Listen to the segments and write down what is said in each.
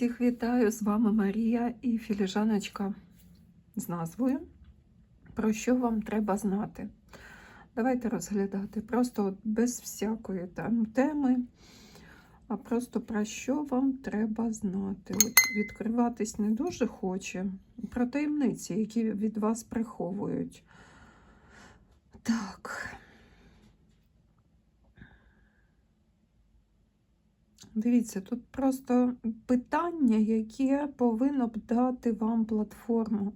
Всіх вітаю, з вами Марія і філіжаночка з назвою. Про що вам треба знати? Давайте розглядати. Просто от без всякої там теми, а просто про що вам треба знати. От відкриватись не дуже хоче. Про таємниці, які від вас приховують. Так. Дивіться, тут просто питання, яке повинно б дати вам платформу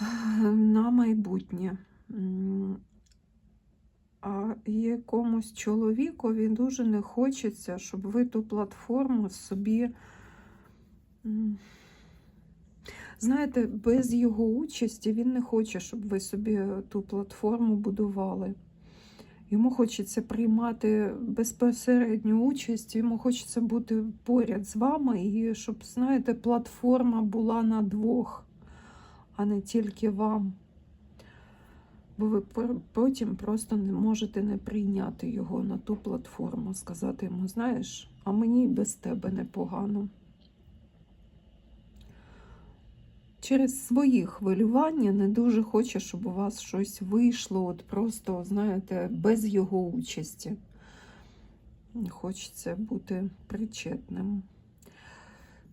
на майбутнє. А якомусь чоловікові дуже не хочеться, щоб ви ту платформу собі. Знаєте, без його участі він не хоче, щоб ви собі ту платформу будували. Йому хочеться приймати безпосередню участь, йому хочеться бути поряд з вами, і щоб, знаєте, платформа була на двох, а не тільки вам. Бо ви потім просто не можете не прийняти його на ту платформу, сказати йому, знаєш, а мені без тебе непогано. Через свої хвилювання не дуже хоче, щоб у вас щось вийшло, от просто, знаєте, без його участі. Хочеться бути причетним.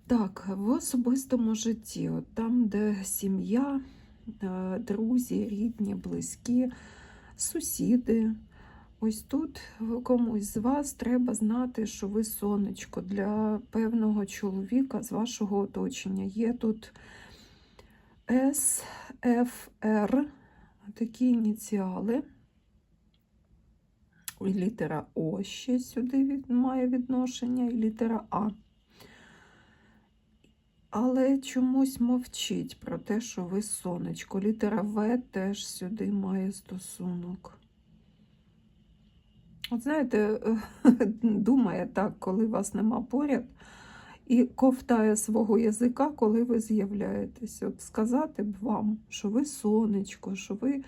Так, в особистому житті, от там, де сім'я, е, друзі, рідні, близькі, сусіди. Ось тут комусь з вас треба знати, що ви сонечко для певного чоловіка з вашого оточення. Є тут СФР, такі ініціали. І літера О ще сюди від, має відношення, і літера А. Але чомусь мовчить про те, що ви сонечко. Літера В теж сюди має стосунок. От знаєте, думає так, коли вас нема поряд, і ковтає свого язика, коли ви з'являєтесь. От сказати б вам, що ви сонечко, що ви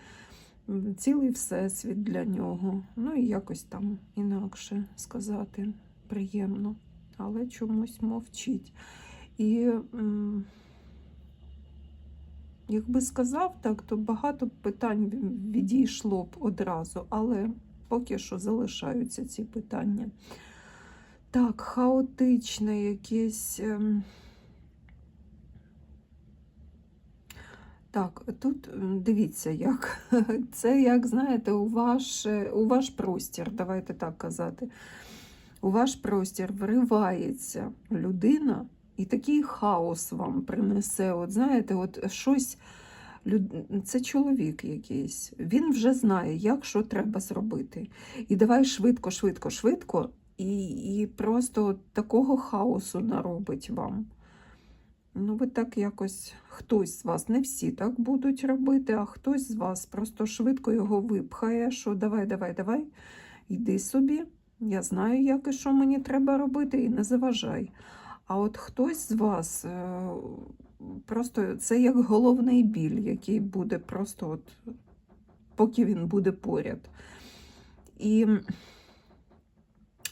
цілий всесвіт для нього. Ну і якось там інакше сказати приємно, але чомусь мовчить. І якби сказав так, то багато питань відійшло б одразу, але поки що залишаються ці питання. Так, хаотичне якесь. ем. Так, тут дивіться, як це, як знаєте, у ваш, е, у ваш простір, давайте так казати. У ваш простір вривається людина, і такий хаос вам принесе. От знаєте, от щось. Це чоловік якийсь. Він вже знає, як що треба зробити. І давай швидко, швидко, швидко і, і просто такого хаосу наробить вам. Ну, ви так якось хтось з вас, не всі так будуть робити, а хтось з вас просто швидко його випхає, що давай, давай, давай, йди собі. Я знаю, як і що мені треба робити, і не заважай. А от хтось з вас е, просто це як головний біль, який буде просто, от, поки він буде поряд. І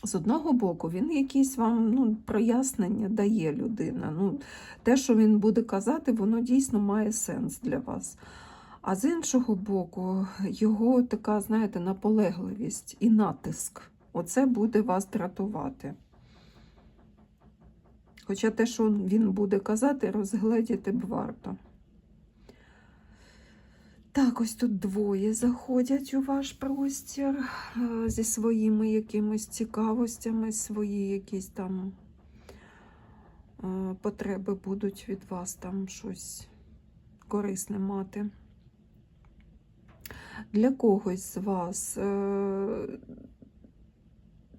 з одного боку, він якісь вам ну, прояснення дає людина. Ну, те, що він буде казати, воно дійсно має сенс для вас. А з іншого боку, його така, знаєте, наполегливість і натиск. Оце буде вас дратувати. Хоча те, що він буде казати, розгледіти б варто. Так, ось тут двоє заходять у ваш простір е, зі своїми якимись цікавостями, свої якісь там е, потреби будуть від вас там щось корисне мати. Для когось з вас е,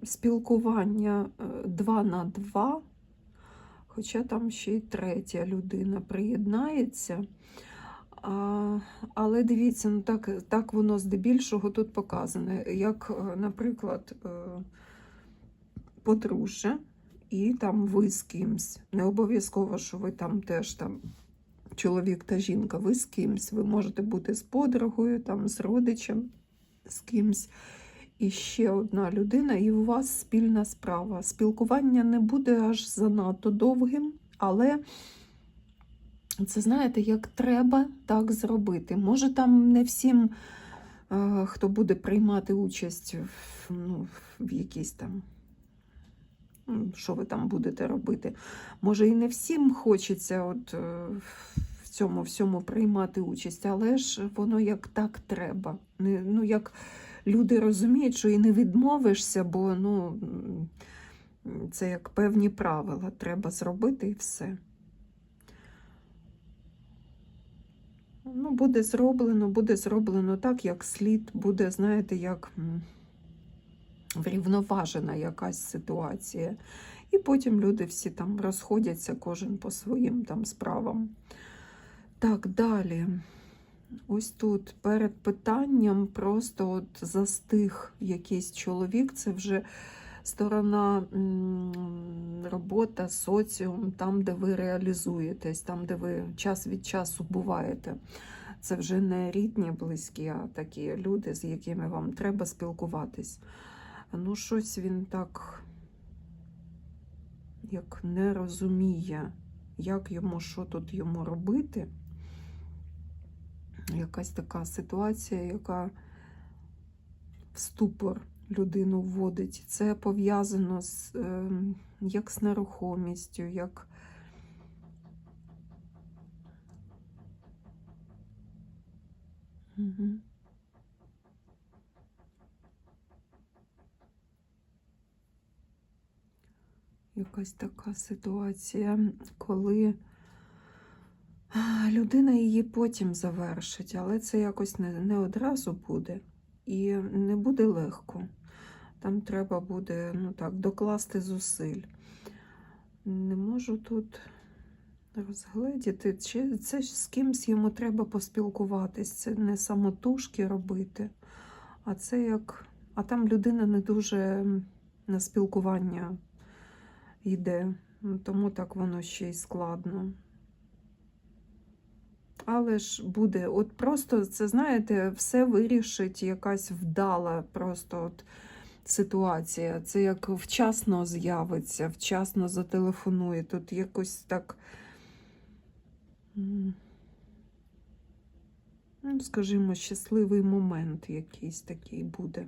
спілкування 2 на 2, хоча там ще й третя людина приєднається. А, але дивіться, ну так, так воно здебільшого тут показане, як, е, наприклад, е, подружжя, і там ви з кимсь. Не обов'язково, що ви там теж там чоловік та жінка, ви з кимсь. Ви можете бути з подругою, там, з родичем, з кимсь. і ще одна людина, і у вас спільна справа. Спілкування не буде аж занадто довгим, але це знаєте, як треба так зробити. Може, там не всім, е, хто буде приймати участь в, ну, в якійсь там. Що ви там будете робити? Може, і не всім хочеться от, е, в цьому всьому приймати участь, але ж воно як так треба. Ну, як люди розуміють, що і не відмовишся, бо ну, це як певні правила. Треба зробити і все. Ну, буде зроблено, буде зроблено так, як слід, буде, знаєте, як врівноважена якась ситуація. І потім люди всі там розходяться, кожен по своїм там справам. Так, далі. Ось тут перед питанням просто от застиг якийсь чоловік, це вже сторона робота, соціум, там, де ви реалізуєтесь, там, де ви час від часу буваєте. Це вже не рідні, близькі, а такі люди, з якими вам треба спілкуватись. Ну, щось він так як не розуміє, як йому, що тут йому робити. Якась така ситуація, яка в ступор людину вводить. Це пов'язано з е, як з нерухомістю, як. Угу. Якась така ситуація, коли людина її потім завершить, але це якось не, не одразу буде і не буде легко. Там треба буде ну так, докласти зусиль. Не можу тут розгледіти, чи це з кимсь йому треба поспілкуватись. Це не самотужки робити, а це як. А там людина не дуже на спілкування йде, Ну, тому так воно ще й складно. Але ж буде, от просто це, знаєте, все вирішить якась вдала просто от ситуація. Це як вчасно з'явиться, вчасно зателефонує. Тут якось так, ну, скажімо, щасливий момент якийсь такий буде.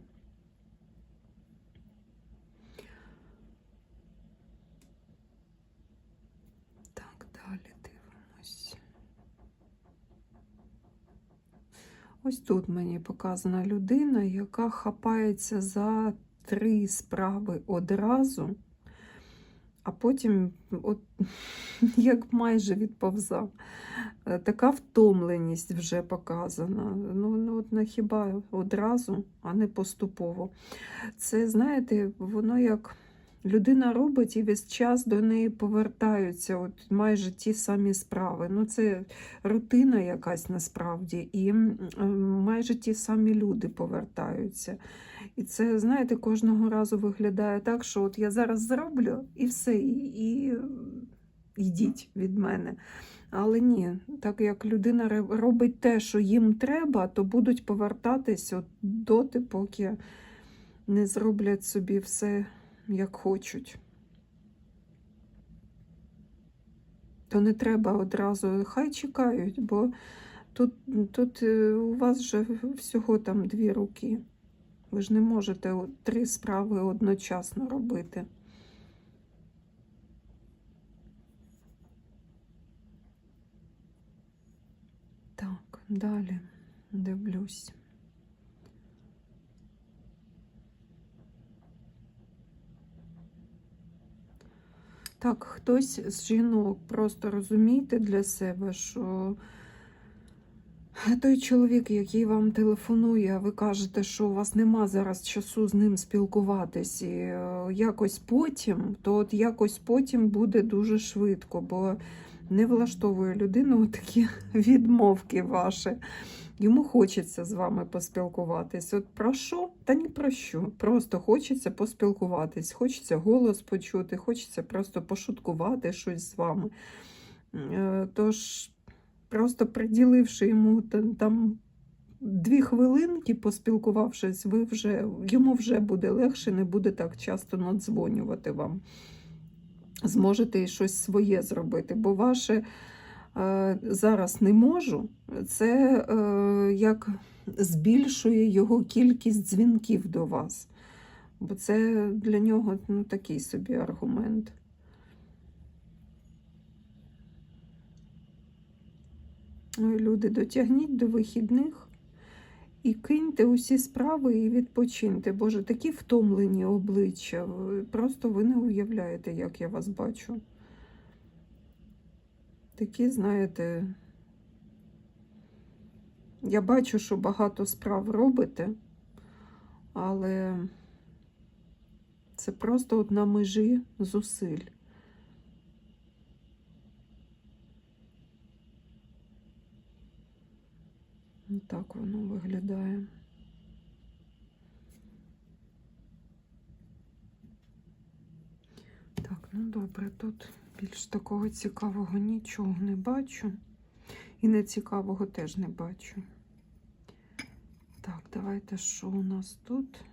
Так, далі дивимось. Ось тут мені показана людина, яка хапається за три справи одразу, а потім, от, як майже відповзав. Е, Така втомленість вже показана. Ну, ну от не хіба одразу, а не поступово. Це, знаєте, воно як людина робить і весь час до неї повертаються от майже ті самі справи. Ну, це рутина якась насправді, і е, майже ті самі люди повертаються. І це, знаєте, кожного разу виглядає так, що от я зараз зроблю і все, і, йдіть від мене. Але ні, так як людина робить те, що їм треба, то будуть повертатись от доти, поки не зроблять собі все, як хочуть. То не треба одразу, хай чекають, бо тут, тут е, у вас же всього там дві руки. Ви ж не можете три справи одночасно робити. Так, далі дивлюсь. Так, хтось з жінок просто розумійте для себе, що той чоловік, який вам телефонує, а ви кажете, що у вас нема зараз часу з ним спілкуватись, і е, якось потім, то от якось потім буде дуже швидко, бо не влаштовує людину такі відмовки ваші. Йому хочеться з вами поспілкуватись. От про що? Та ні про що. Просто хочеться поспілкуватись, хочеться голос почути, хочеться просто пошуткувати щось з вами. Е, Тож, просто приділивши йому там дві хвилинки, поспілкувавшись, ви вже, йому вже буде легше, не буде так часто надзвонювати вам. Зможете щось своє зробити, бо ваше е, зараз не можу, це е, як збільшує його кількість дзвінків до вас. Бо це для нього ну, такий собі аргумент. Ой, люди, дотягніть до вихідних і киньте усі справи і відпочиньте. Боже, такі втомлені обличчя. Просто ви не уявляєте, як я вас бачу. Такі, знаєте, я бачу, що багато справ робите, але це просто от на межі зусиль. Так воно виглядає. Так, ну добре, тут більш такого цікавого нічого не бачу. І нецікавого теж не бачу. Так, давайте що у нас тут?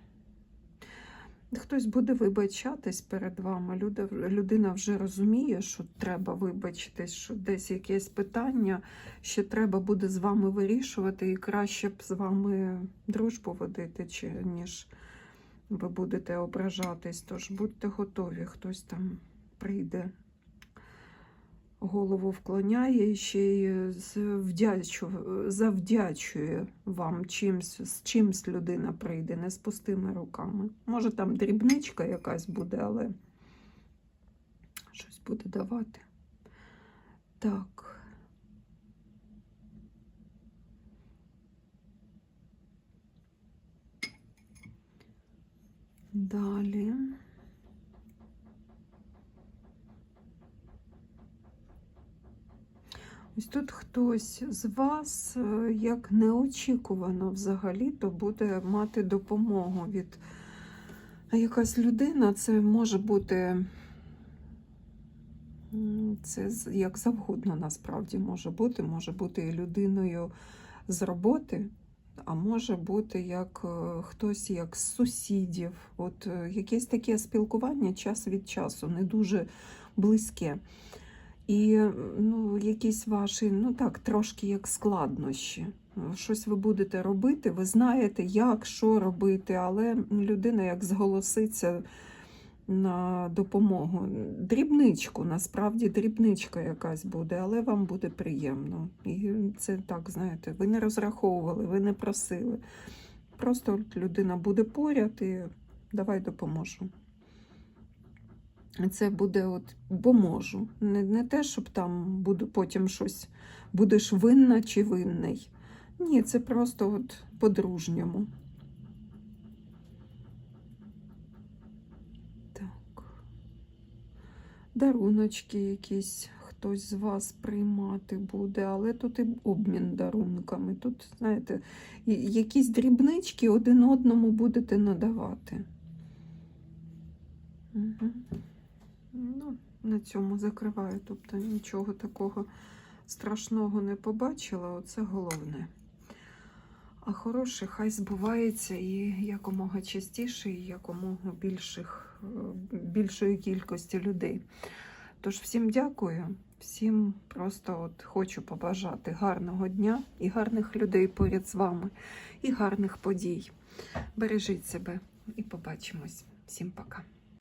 Хтось буде вибачатись перед вами. Люда, людина вже розуміє, що треба вибачитись, що десь якесь питання ще треба буде з вами вирішувати, і краще б з вами дружбу водити, чи, ніж ви будете ображатись. Тож будьте готові, хтось там прийде, голову вклоняє і ще й завдячує вам чимсь, з чимсь людина прийде, не з пустими руками. Може, там дрібничка якась буде, але щось буде давати. Так. Далі. Ось тут хтось з вас, е, як неочікувано взагалі, то буде мати допомогу від якась людина. Це може бути це як завгодно насправді може бути. Може бути людиною з роботи, а може бути як е, хтось як з сусідів. От е, якесь таке спілкування час від часу, не дуже близьке. І ну, якісь ваші, ну так, трошки як складнощі. Щось ви будете робити, ви знаєте, як, що робити, але людина як зголоситься на допомогу. Дрібничку, насправді дрібничка якась буде, але вам буде приємно. І це так, знаєте, ви не розраховували, ви не просили. Просто людина буде поряд і давай допоможу. Це буде от, бо можу. Не, не те, щоб там буду потім щось будеш винна чи винний. Ні, це просто от по-дружньому. Так. Даруночки якісь хтось з вас приймати буде, але тут і обмін дарунками. Тут, знаєте, якісь дрібнички один одному будете надавати. Угу. Ну, на цьому закриваю. Тобто нічого такого страшного не побачила, оце головне. А хороше хай збувається і якомога частіше, і якомога більших, е, більшої кількості людей. Тож всім дякую, всім просто от хочу побажати гарного дня і гарних людей поряд з вами, і гарних подій. Бережіть себе і побачимось. Всім пока.